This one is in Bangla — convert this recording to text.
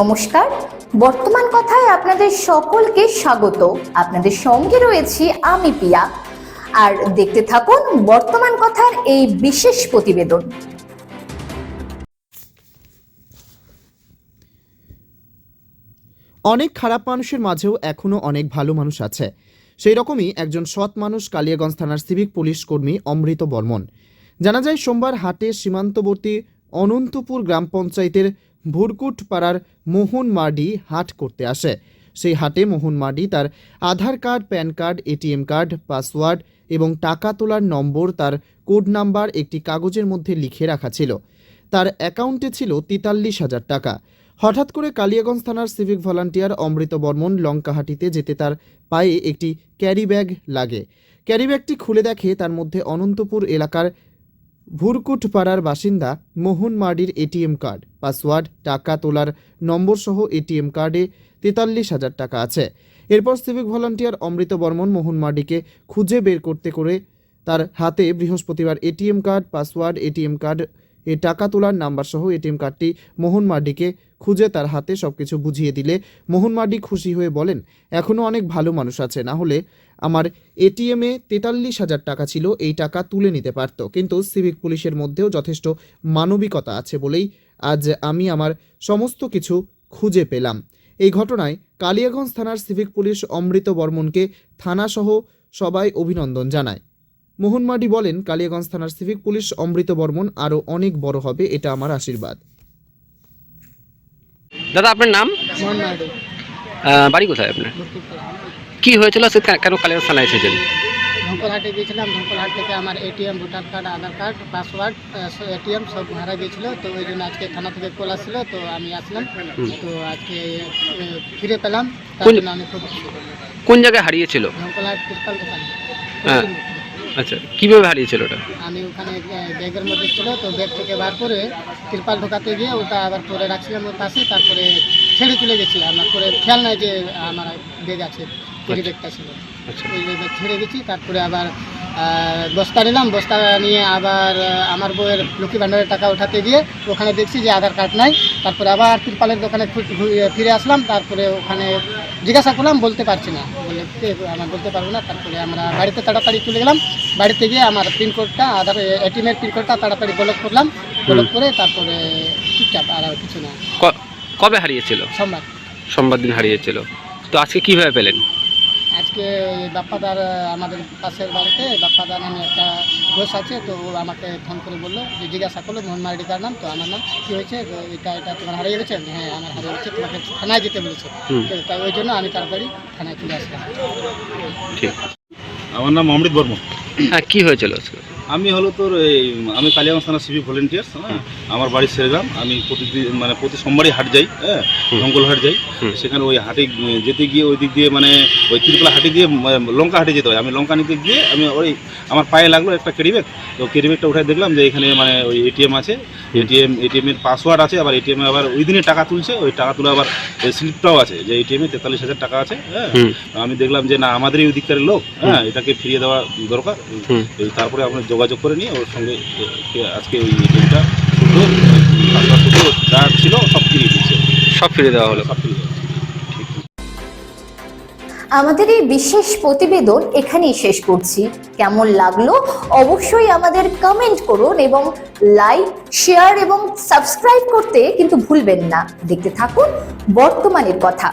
নমস্কার। বর্তমান কথায় আপনাদের সকলকে স্বাগত। আপনাদের সঙ্গে রয়েছি আমি পিয়া। আর দেখতে থাকুন বর্তমান কথার এই বিশেষ প্রতিবেদন। অনেক খারাপ মানুষের মাঝেও এখনও অনেক ভালো মানুষ আছে। সেই রকমই একজন সৎ মানুষ কালিয়াগঞ্জ থানার সিভিক পুলিশ কর্মী অমৃত বর্মন। জানা যায়, সোমবার হাটে সীমান্তবর্তী অনন্তপুর গ্রাম পঞ্চায়েতের ভুরকুট পাড়ার মোহন মার্ডি হাট করতে আসে। সেই হাটে মোহন মার্ডি তার Aadhaar card, PAN card, ATM card, password এবং টাকা তোলার নম্বর তার কোড নাম্বার একটি কাগজের মধ্যে লিখে রাখা ছিল। তার অ্যাকাউন্টে ছিল তেতাল্লিশ হাজার টাকা। হঠাৎ করে কালিয়াগঞ্জ থানার সিভিক ভলান্টিয়ার অমৃত বর্মন লঙ্কাহাটিতে যেতে তার পায়ে একটি ক্যারি ব্যাগ লাগে। ক্যারি ব্যাগটি খুলে দেখে তার মধ্যে অনন্তপুর এলাকার ভুরকুটপাড়ার বাসিন্দা মোহন মার্ডির এটিএম কার্ড, পাসওয়ার্ড, টাকা তোলার নম্বর সহ এটিএম কার্ডে তেতাল্লিশ হাজার টাকা আছে। এরপর সিভিক ভলান্টিয়ার অমৃত বর্মন মোহন মার্ডিকে খুঁজে বের করতে করে তার হাতে বৃহস্পতিবার ATM card, password, ATM card এ টাকা তোলার নাম্বার সহ এটিএম কার্ডটি মোহন মার্ডিকে খুঁজে তার হাতে সবকিছু বুঝিয়ে দিলে মোহন মার্ডি খুশি হয়ে বলেন এখনও অনেক ভালো মানুষ আছে, না হলে আমার এটিএমে তেতাল্লিশ হাজার টাকা ছিল, এই টাকা তুলে নিতে পারত। কিন্তু সিভিক পুলিশের মধ্যেও যথেষ্ট মানবিকতা আছে বলেই আজ আমি আমার সমস্ত কিছু খুঁজে পেলাম। এই ঘটনায় কালিয়াগঞ্জ থানার সিভিক পুলিশ অমৃত বর্মনকে থানাসহ সবাই অভিনন্দন জানায়। মোহনমাডি বলেন কালিয়াগঞ্জ থানার সিভিক পুলিশ অমৃত বর্মন আরও অনেক বড় হবে এটা আমার আশীর্বাদ। দাদা আপনার নাম? মোহন বাড়ি কোথায় আপনার? কি হয়েছিল? সে কেন কালিয়াগঞ্জ থানায় এসেছেন? ধঙ্কলহাটে গিয়েছিলাম। ধঙ্কলহাট থেকে আমার ATM voter card Aadhaar card password ATM সব হারা গিয়েছিল। তো ওই জন্য আজকে থানা থেকে কল আসছিল তো আমি আসলাম। তো আজকে ফিরে পেলাম। তার কোন- জন্য আমি খুব কোন জায়গায় হারিয়েছিল? ধঙ্কলহাট তিরপাল দোকান। হ্যাঁ। আচ্ছা কীভাবে হারিয়েছিল ওটা? আমি ওখানে ব্যাগের মধ্যে ছিল তো ব্যাগ থেকে বার করে তিরপাল ঢোকাতে গিয়ে ওটা আবার পরে রাখছিলাম ওর পাশে তারপরে ছেড়ে চলে গেছিলাম। আমার পরে খেয়াল নাই যে আমার ব্যাগ আছে পরি ব্যাগটা ছিল। আচ্ছা। ওই ব্যাগে ছেড়ে গেছি তারপরে আবার বস্তা নিলাম বস্তা নিয়ে আবার আমার বউয়ের লক্ষ্মী ভাণ্ডারের টাকা উঠাতে গিয়ে ওখানে দেখছি যে আধার কার্ড নাই তারপরে আবার তিরপালের দোকানে ফিরে আসলাম তারপরে ওখানে জিজ্ঞাসা করলাম বলতে পারছি না। বলে আমরা বলতে পারব না। তারপরে আমরা বাড়িতে তাড়াতাড়ি চলে গেলাম। বাড়িতে গিয়ে আমার পিনকোডটা আধার এটিএমের পিনকোডটা তাড়াতাড়ি ব্লক করলাম। ব্লক করে তারপরে চুপচাপ আর আর কিছু না। কবে হারিয়েছিল? সোমবার। সোমবার দিন হারিয়েছিল। তো আজকে কীভাবে পেলেন? আজকে বাপ্পাদার আমাদের পাশের বাড়িতে বাপ্পাদার নামে একটা ঘোষ আছে তো ও আমাকে ফোন করে বলল যে জিজ্ঞাসা করল মোহন মার্ডিকার নাম? তো আমার নাম কী হয়েছে? তো এটা এটা তোমার হারিয়ে গেছে? হ্যাঁ আমার হারিয়ে গেছে তোমাকে থানায় যেতে বলেছে। তা তাই ওই জন্য আমি তাড়াতাড়ি থানায় চলে আসলাম। ঠিক আমার নাম অমৃত বর্মন। হ্যাঁ কী হয়েছিল আজকে? আমি হলো তোর এই আমি কালিয়াগঞ্জ থানা সিভিক ভলেন্টিয়ার্স হ্যাঁ? আমার বাড়ি সেরগ্রাম আমি প্রতিদিন মানে প্রতি সোমবারই হাট যাই হ্যাঁ। জঙ্গল হাট যাই। সেখানে ওই হাটে যেতে গিয়ে ওই দিক দিয়ে মানে ওই তিরপলা হাটে দিয়ে লঙ্কা হাটে যেতে হয়। আমি লঙ্কা নিতে গিয়ে আমি ওই আমার পায়ে লাগল একটা ক্যারিব্যাগ তো ক্যারিব্যাগটা উঠে দেখলাম যে এখানে মানে ওই এটিএম আছে। এটিএম এটিএমের পাসওয়ার্ড আছে আবার এটিএমে আবার ওই দিনে টাকা তুলছে। ওই টাকা তুলে আবার স্লিপটাও আছে যে এটিএম তেতাল্লিশ হাজার টাকা আছে হ্যাঁ? আমি দেখলাম যে না আমাদেরই ওই দিককারের লোক হ্যাঁ? এটাকে ফিরিয়ে দেওয়া দরকার। তারপরে আমরা যোগাযোগ করে নিয়ে ওর সঙ্গে আজকে ওই এটিএমটা যা ছিল সব ফিরিয়ে দিচ্ছে সব ফিরে দেওয়া হলো। সব ফিরিয়ে দেওয়া। আমাদের এই বিশেষ প্রতিবেদন এখানেই শেষ করছি। কেমন লাগল অবশ্যই আমাদের কমেন্ট করুন এবং লাইক শেয়ার এবং সাবস্ক্রাইব করতে কিন্তু ভুলবেন না। দেখতে থাকুন বর্তমানের কথা।